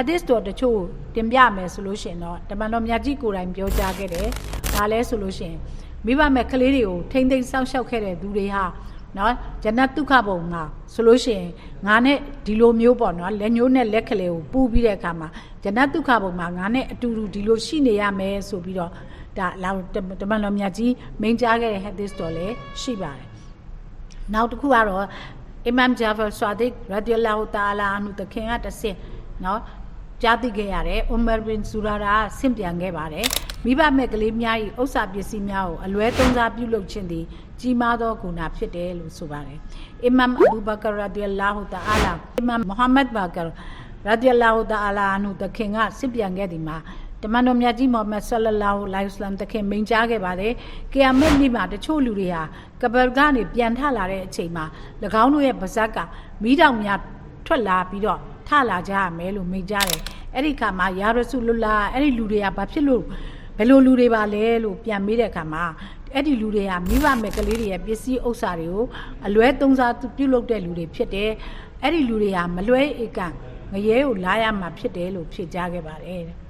hadith တော်တချို့တင်ပြမယ်ဆိုလို့ရှိရင်တော့တမန်တော်မြတ်ကြီးကိုယ်တိုင်ပြောကြားခဲ့တယ်။ဒါလဲဆိုလို့ရှိရင်မိဘမဲ့ကလေးတွေကိုထိမ့်သိမ့်စောင့်ရှောက်ခဲ့တဲ့သူတွေဟာနော်ဂျနတ်ဒုက္ခဘုံမှာဆိုလို့ရှိရင်ငါနဲ့ဒီလိုမျိုးပေါ့နော်လက်ညှိုးနဲ့လက်ကလေးကိုပူးပြီးတဲ့အခါမှာဂျနတ်ဒုက္ခဘုံမှာငါနဲ့အတူတူဒီလိုရှိနေရမယ်ဆိုပြီးတော့ဒါလောတမန်တော်မြတ်ကြီးမိန့်ကြားခဲ့တဲ့ hadith တော်လည်းရှိပါတယ်။နောက်တစ်ခုကတော့အီမမ်ဂျာဖာဆွာဒစ်ရဒီလာဟူတာလာအန်ဟူတခင်ကတဆင့်နော် ကြားသိခဲ့ရတယ်။ဥမာဘင်ဇူရာရာဆင့်ပြန်ခဲ့ပါတယ်။မိဘမဲ့ကလေးများ၏ဥစ္စာပစ္စည်းများကိုအလွဲသုံးစားပြုလုပ်ခြင်းသည်ကြီးမားသောဂုဏဖြစ်တယ်လို့ဆိုပါတယ်။အီမမ်အဘူဘကာရဒီလာဟူတာအာလာအီမမ်မိုဟာမက်ဘာကာရဒီလာဟူတာအာလာအန်ဟူတခင်ကဆင့်ပြန်ခဲ့သည်မှာတမန်တော်မြတ်ကြီးမိုဟာမက်ဆလလာဟူလိုင်ဝစလမ်တခင်မိန့်ကြားခဲ့ပါတယ်။ကီယာမက်နေ့မှာတချို့လူတွေဟာကဘရကနေပြန်ထလာတဲ့အချိန်မှာ၎င်းတို့ရဲ့ပါဇက်ကမိတောင်များထွက်လာပြီးတော့ထလာကြရမယ်လို့မိန့်ကြားတယ်။ အဲ့ဒီခါမှာယာရဆူလုလာအဲ့ဒီလူတွေကဘာဖြစ်လို့ဘယ်လိုလူတွေပါလဲလို့ပြန်မေးတဲ့အခါမှာအဲ့ဒီလူတွေကမိဘမဲ့ကလေးတွေရဲ့ပစ္စည်းဥစ္စာတွေကိုအလွဲသုံးစားပြုလုပ်တဲ့လူတွေဖြစ်တယ်။အဲ့ဒီလူတွေဟာမလွဲဧကငရဲကိုလာရမှာဖြစ်တယ်လို့ဖြေကြားခဲ့ပါတယ်တဲ့။